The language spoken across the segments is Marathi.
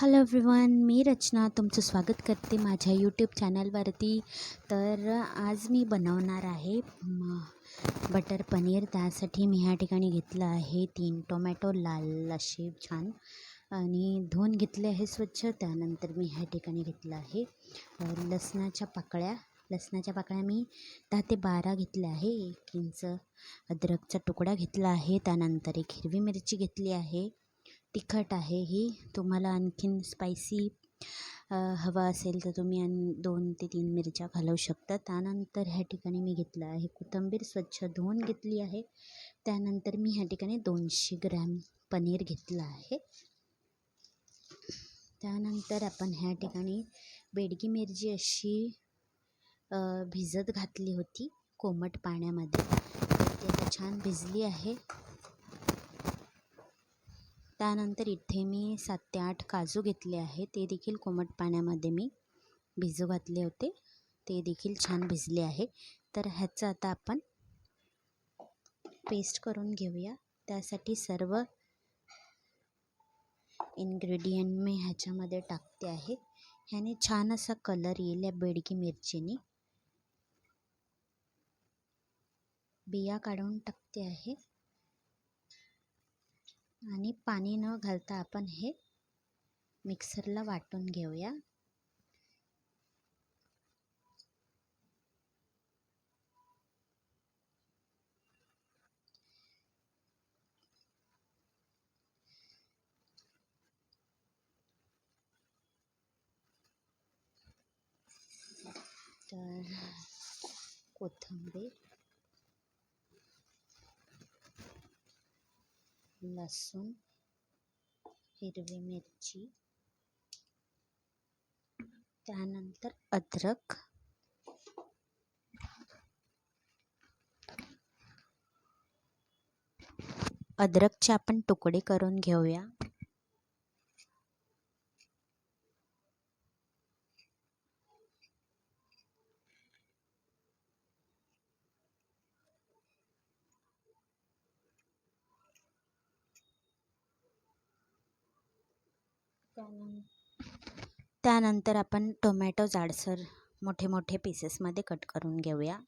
हॅलो एव्हरीवन मी रचना तुमचं स्वागत करते माझ्या यूट्यूब चॅनलवरती तर आज मी बनवणार आहे बटर पनीर. त्यासाठी मी ह्या ठिकाणी घेतलं आहे तीन टोमॅटो लाल असे छान. आणि धुवून घेतले आहे स्वच्छ. त्यानंतर मी ह्या ठिकाणी घेतलं आहे लसणाच्या पाकळ्या. लसणाच्या पाकळ्या मी दहा ते बारा घेतल्या आहे. एक इंच अद्रकचा तुकडा घेतला आहे. त्यानंतर एक हिरवी मिरची घेतली आहे. तिखट आहे ही. तुम्हाला आणखीन स्पायसी हवा असेल तर तुम्ही आणि दोन ते तीन मिरच्या घालवू शकता. त्यानंतर ह्या ठिकाणी मी घेतलं आहे कोथिंबीर स्वच्छ धुवून घेतली आहे. त्यानंतर मी ह्या ठिकाणी दोनशे ग्रॅम पनीर घेतलं आहे. त्यानंतर आपण ह्या ठिकाणी बेडगी मिरची अशी भिजत घातली होती कोमट पाण्यामध्ये. ती आता छान भिजली आहे. त्यानंतर इथे मी सात ते आठ काजू घेतले आहे ते देखील कोमट पाण्यामध्ये मी भिजू घातले होते. ते देखील छान भिजले आहे. तर ह्याचं आता आपण पेस्ट करून घेऊया. त्यासाठी सर्व इन्ग्रेडियंट मी ह्याच्यामध्ये टाकते आहे. ह्याने छान असा कलर येईल या बेडगी मिरचीने. बिया काढून टाकते आहे. आणि पाणी न घालता आपण हे मिक्सरला वाटून घेऊया. तर कोथिंबीर. लसूण हिरवी मिरची त्यानंतर अद्रक अद्रकचे आपण तुकडे करून घेऊया. त्यानंतर आपण टोमॅटो जाडसर मोठे मोठे पीसेसमध्ये कट करून घेऊया.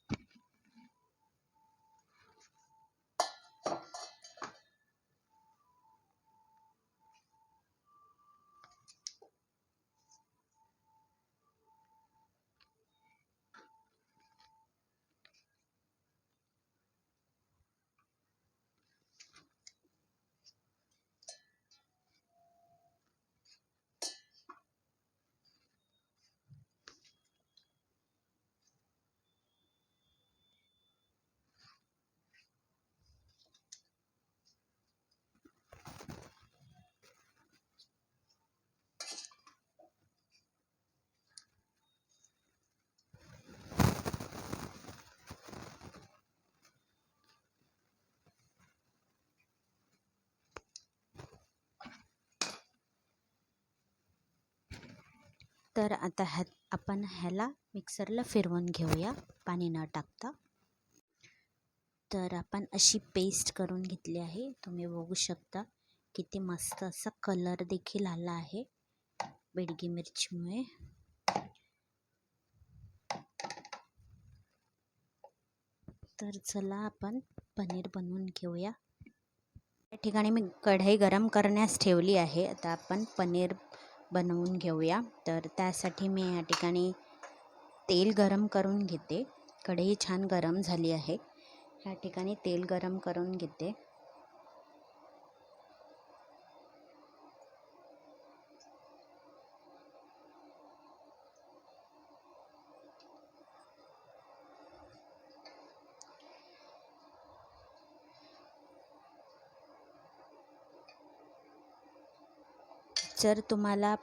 तर आता ह्या आपण ह्याला मिक्सरला फिरवून घेऊया. पाणी न टाकता. तर आपण अशी पेस्ट करून घेतली आहे. तुम्ही बघू शकता किती मस्त असा कलर देखील आला आहे. बेडगी मिरचीमुळे. तर चला आपण पनीर बनवून घेऊया. या ठिकाणी मी कढई गरम करण्यास ठेवली आहे. आता आपण पनीर बनवून घेऊया. तर त्यासाठी मी या ठिकाणी तेल गरम करून घेते. कढई छान गरम झाली आहे. ह्या ठिकाणी तेल गरम करून घेते. जर तुम्हाला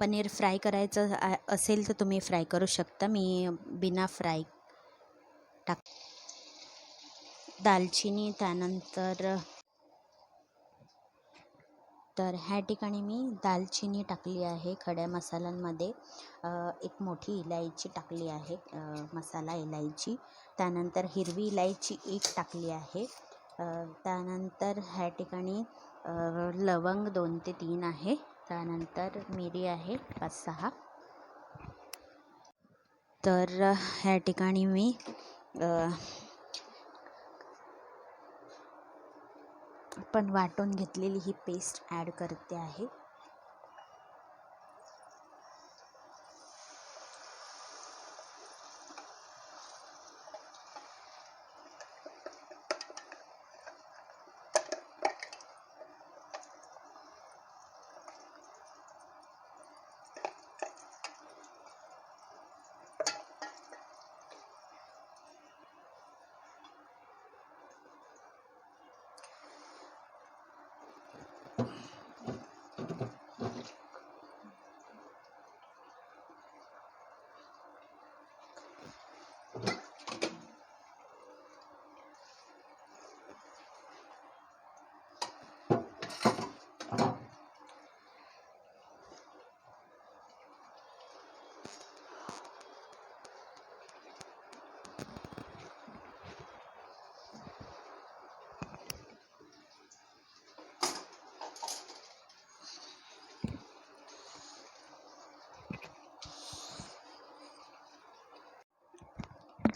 पनीर फ्राय करायचं आ- असेल तर तुम्ही फ्राय करू शकता. मी बिना फ्राय टाक दालचिनी त्यानंतर तर ह्या ठिकाणी मी दालचिनी टाकली आहे खड्या मसाल्यांमध्ये. एक मोठी इलायची टाकली आहे मसाला इलायची. त्यानंतर हिरवी इलायची एक टाकली आहे. त्यानंतर ह्या ठिकाणी लवंग दोन ते तीन आहे. त्यानंतर मिरी आहे पाच सहा. तर ह्या ठिकाणी मी पण वाटून घेतलेली ही पेस्ट ॲड करते आहे.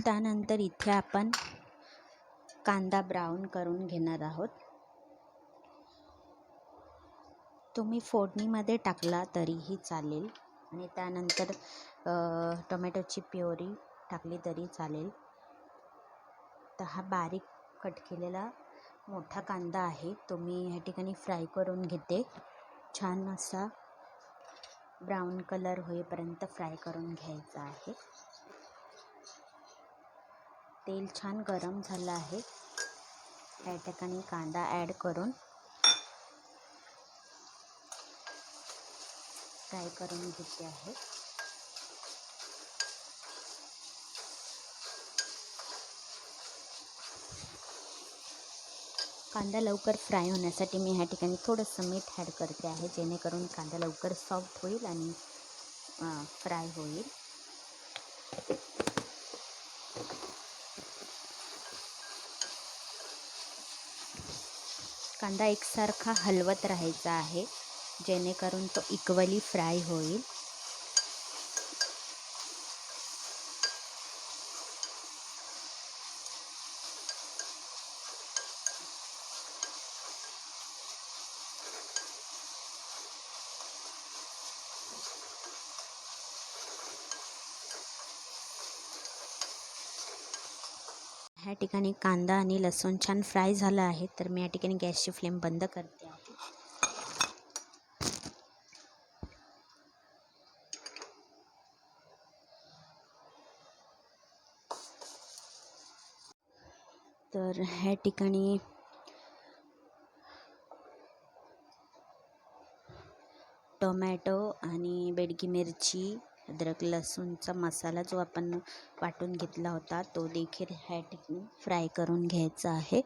त्यानंतर इथे आपण कांदा ब्राऊन करून घेणार आहोत. तुम्ही फोडणीमध्ये टाकला तरीही चालेल आणि त्यानंतर टोमॅटोची प्युरी टाकली तरी चालेल. तर हा बारीक कट केलेला मोठा कांदा आहे. तो मी ह्या ठिकाणी फ्राय करून घेते. छान असा ब्राऊन कलर होईपर्यंत फ्राय करून घ्यायचा आहे. तेल छान गरम झालं आहे. या ठिकाणी कांदा ॲड करून फ्राय करून घेते आहे. कांदा लवकर फ्राय होण्यासाठी मी ह्या ठिकाणी थोडंसं मीठ ॲड करते आहे जेणेकरून कांदा लवकर सॉफ्ट होईल आणि फ्राय होईल. कांदा एकसारखा हलवत राहायचा आहे. जेणेकरून तो इक्वली फ्राय होईल. ह्या ठिकाणी कांदा आणि लसूण छान फ्राय झाला आहे तर मी या ठिकाणी गॅसची फ्लेम बंद करते. आहे तर ह्या ठिकाणी टोमॅटो आणि बेडगी मिरची अद्रक लसूणचा मसाला जो आपण वाटून घेतला होता तो देखील ह्या ठिकाणी फ्राय करून घ्यायचा आहे.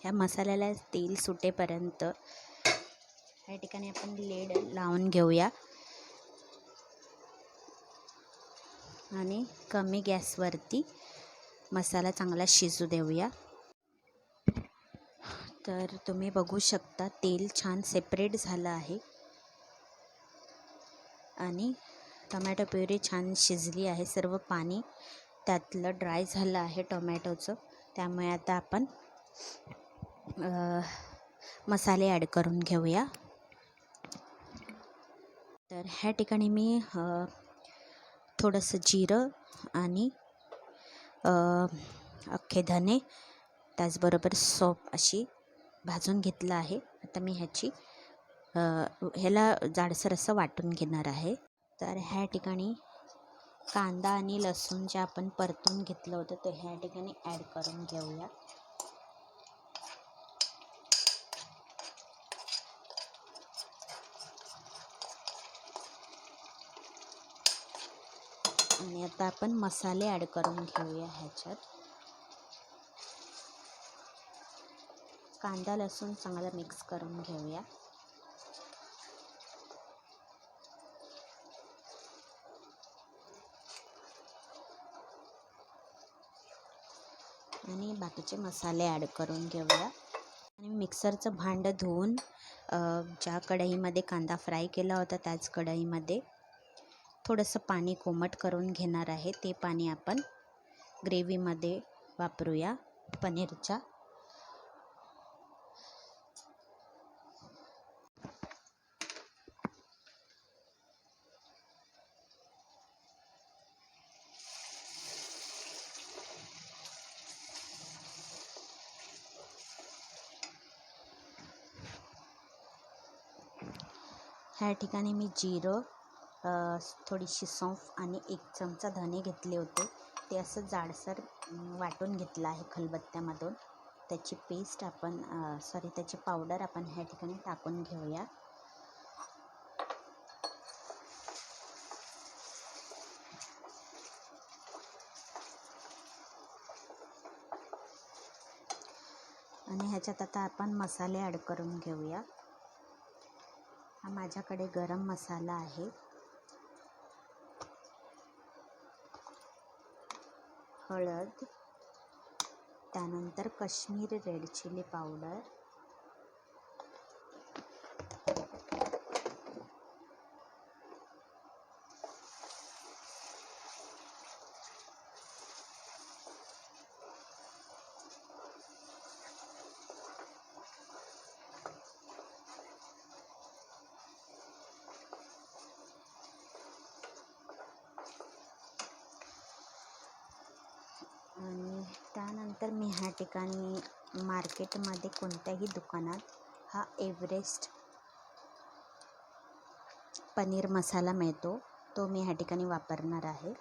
ह्या मसाल्याला तेल सुटेपर्यंत ह्या ठिकाणी आपण लेड लावून घेऊया. आणि कमी गॅसवरती मसाला चांगला शिजू देऊया. तर तुम्ही बघू शकता तेल छान सेपरेट झालं आहे. आणि टोमॅटो प्युरी छान शिजली आहे. सर्व पाणी त्यातलं ड्राय झालं आहे टोमॅटोचं त्यामुळे आता आपण मसाले ॲड करून घेऊया. तर ह्या ठिकाणी मी थोडंसं जिरं आणि अख्खे धने त्याचबरोबर सोप अशी भाजून घेतलं आहे. आता मी ह्याची ह्याला जाडसर असं वाटून घेणार आहे. तर ह्या ठिकाणी कांदा आणि लसूण जे आपण परतून घेतलं होतं ते ह्या ठिकाणी ॲड करून घेऊया. आणि आता आपण मसाले ॲड करून घेऊया ह्याच्यात. कांदा लसूण चांगला मिक्स करून घेऊया. आणि बाकीचे मसाले ॲड करून घेऊया. आणि मिक्सरचं भांडं धुवून ज्या कढईमध्ये कांदा फ्राय केला होता त्याच कढईमध्ये थोडंसं पाणी कोमट करून घेणार आहे. ते पाणी आपण ग्रेव्हीमध्ये वापरूया पनीरच्या. ह्या ठिकाणी मी जिरं थोडीशी सौंफ आणि एक चमचा धने घेतले होते. ते असं जाडसर वाटून घेतलं आहे खलबत्त्यामधून. त्याची पेस्ट आपण सॉरी त्याची पावडर आपण ह्या ठिकाणी टाकून घेऊया. आणि ह्याच्यात आता आपण मसाले ॲड करून घेऊया. हा माझ्याकडे गरम मसाला आहे. हळद त्यानंतर कश्मीरी रेड चिली पावडर आणि त्यानंतर मी ह्या ठिकाणी मार्केटमध्ये कोणत्याही दुकानात हा एव्हरेस्ट पनीर मसाला मिळतो. तो मी ह्या ठिकाणी वापरणार आहे.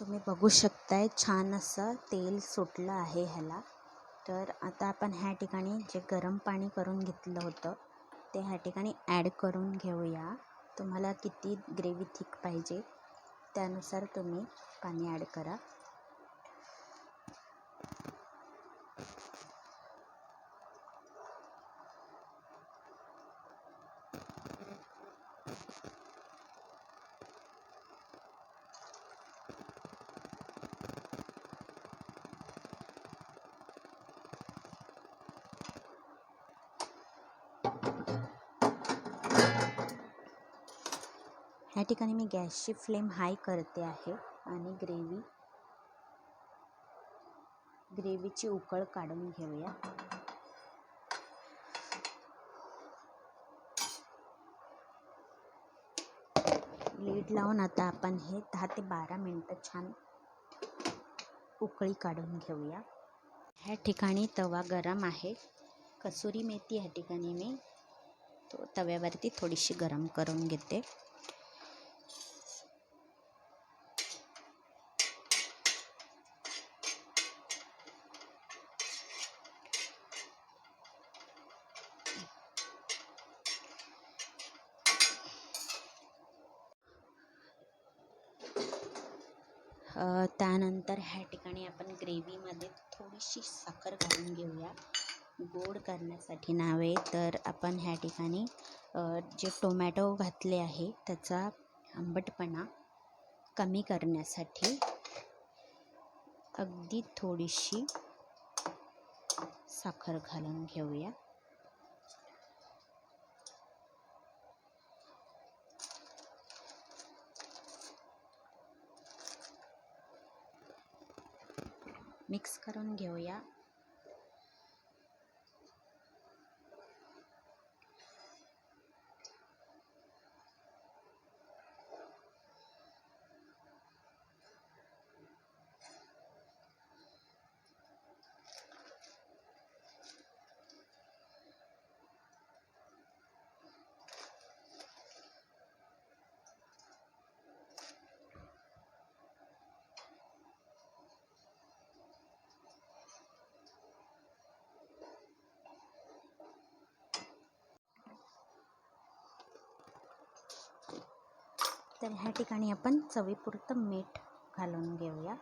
तुम्ही बघू शकताय छान असं तेल सुटलं आहे ह्याला. तर आता आपण ह्या ठिकाणी जे गरम पाणी करून घेतलं होतं ते ह्या ठिकाणी ॲड करून घेऊया. तुम्हाला किती ग्रेव्ही थिक पाहिजे त्यानुसार तुम्ही पाणी ॲड करा. ह्या ठिकाणी मी गॅसची फ्लेम हाय करते आहे आणि ग्रेव्ही ग्रेव्हीची उकळ काढून घेऊया. लीड लावून आता आपण हे दहा ते बारा मिनटं छान उकळी काढून घेऊया. ह्या ठिकाणी तवा गरम आहे. कसुरी मेथी ह्या ठिकाणी मी तो तव्यावरती थोडीशी गरम करून घेते. त्यानंतर ह्या ठिकाणी आपण ग्रेव्हीमध्ये थोडीशी साखर घालून घेऊया. गोड करण्यासाठी नव्हे तर आपण ह्या ठिकाणी जे टोमॅटो घातले आहे त्याचा आंबटपणा कमी करण्यासाठी अगदी थोडीशी साखर घालून घेऊया. मिक्स करून घेऊया. तर ह्या ठिकाणी आपण चवीपुरतं मीठ घालून घेऊया.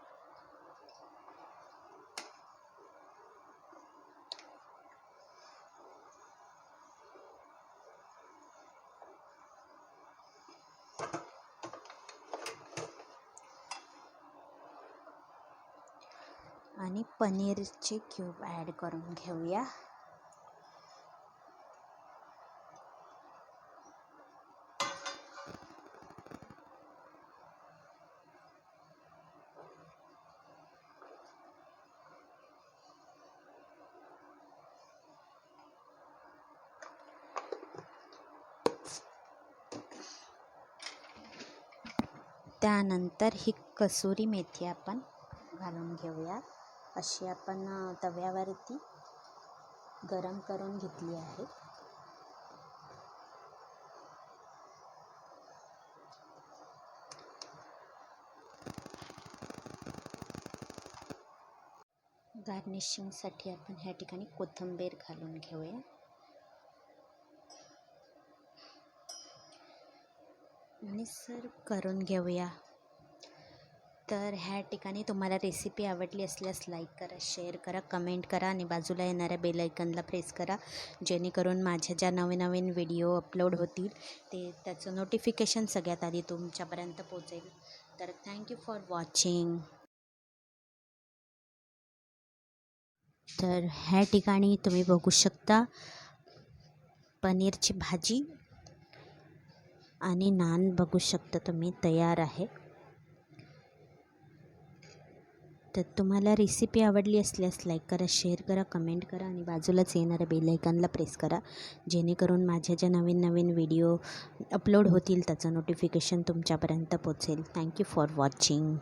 आणि पनीरचे क्यूब ॲड करून घेऊया. त्यानंतर ही कसुरी मेथी आपण घालून घेऊया अशी आपण तव्यावरती गरम करून घेतली आहे. गार्निशिंगसाठी आपण ह्या ठिकाणी कोथिंबीर घालून घेऊया. आणि करून घेऊया. तर ह्या ठिकाणी तुम्हाला रेसिपी आवडली असल्यास लाईक करा शेअर करा कमेंट करा आणि बाजूला येणाऱ्या बेल आयकनला प्रेस करा. जेणेकरून माझ्या ज्या नवीन नवीन व्हिडिओ अपलोड होतील ते त्याचं नोटिफिकेशन सगळ्यात आधी तुमच्यापर्यंत पोचेल तर थँक्यू फॉर वॉचिंग तर ह्या ठिकाणी तुम्ही बघू शकता पनीरची भाजी आणि नान बघू शकता तुम्ही तयार आहे. तर तुम्हाला रेसिपी आवडली असल्यास लाईक करा शेअर करा कमेंट करा आणि बाजूलाच येणाऱ्या बेलायकनला प्रेस करा. जेणेकरून माझ्या ज्या नवीन नवीन व्हिडिओ अपलोड होतील त्याचं नोटिफिकेशन तुमच्यापर्यंत पोचेल थँक्यू फॉर वॉचिंग